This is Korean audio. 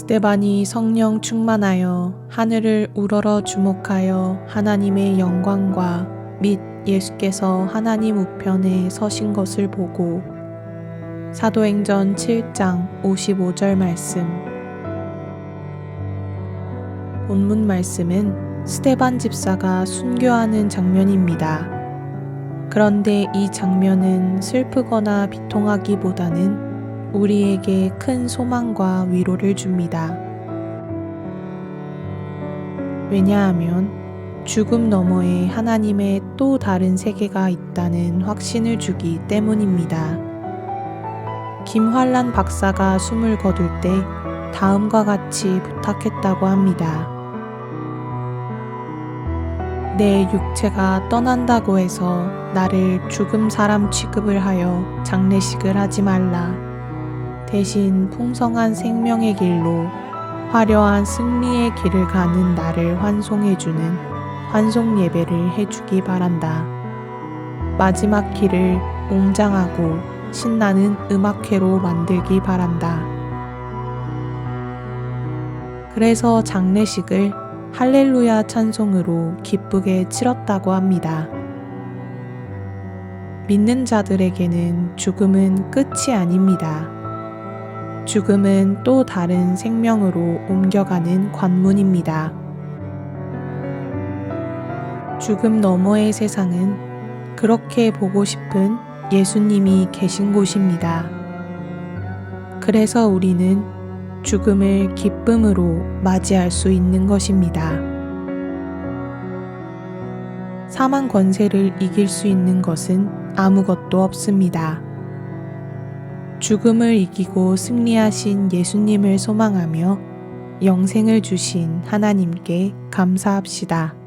스테반이 성령 충만하여 하늘을 우러러 주목하여 하나님의 영광과 및 예수께서 하나님 우편에 서신 것을 보고 사도행전 7장 55절 말씀 본문 말씀은 스테반 집사가 순교하는 장면입니다. 그런데 이 장면은 슬프거나 비통하기보다는 우리에게 큰 소망과 위로를 줍니다. 왜냐하면 죽음 너머에 하나님의 또 다른 세계가 있다는 확신을 주기 때문입니다. 김환란 박사가 숨을 거둘 때 다음과 같이 부탁했다고 합니다. 내 육체가 떠난다고 해서 나를 죽음 사람 취급을 하여 장례식을 하지 말라. 대신 풍성한 생명의 길로 화려한 승리의 길을 가는 나를 환송해주는 환송 예배를 해주기 바란다. 마지막 길을 웅장하고 신나는 음악회로 만들기 바란다. 그래서 장례식을 할렐루야 찬송으로 기쁘게 치렀다고 합니다. 믿는 자들에게는 죽음은 끝이 아닙니다. 죽음은 또 다른 생명으로 옮겨가는 관문입니다. 죽음 너머의 세상은 그렇게 보고 싶은 예수님이 계신 곳입니다. 그래서 우리는 죽음을 기쁨으로 맞이할 수 있는 것입니다. 사망 권세를 이길 수 있는 것은 아무것도 없습니다. 죽음을 이기고 승리하신 예수님을 소망하며 영생을 주신 하나님께 감사합시다.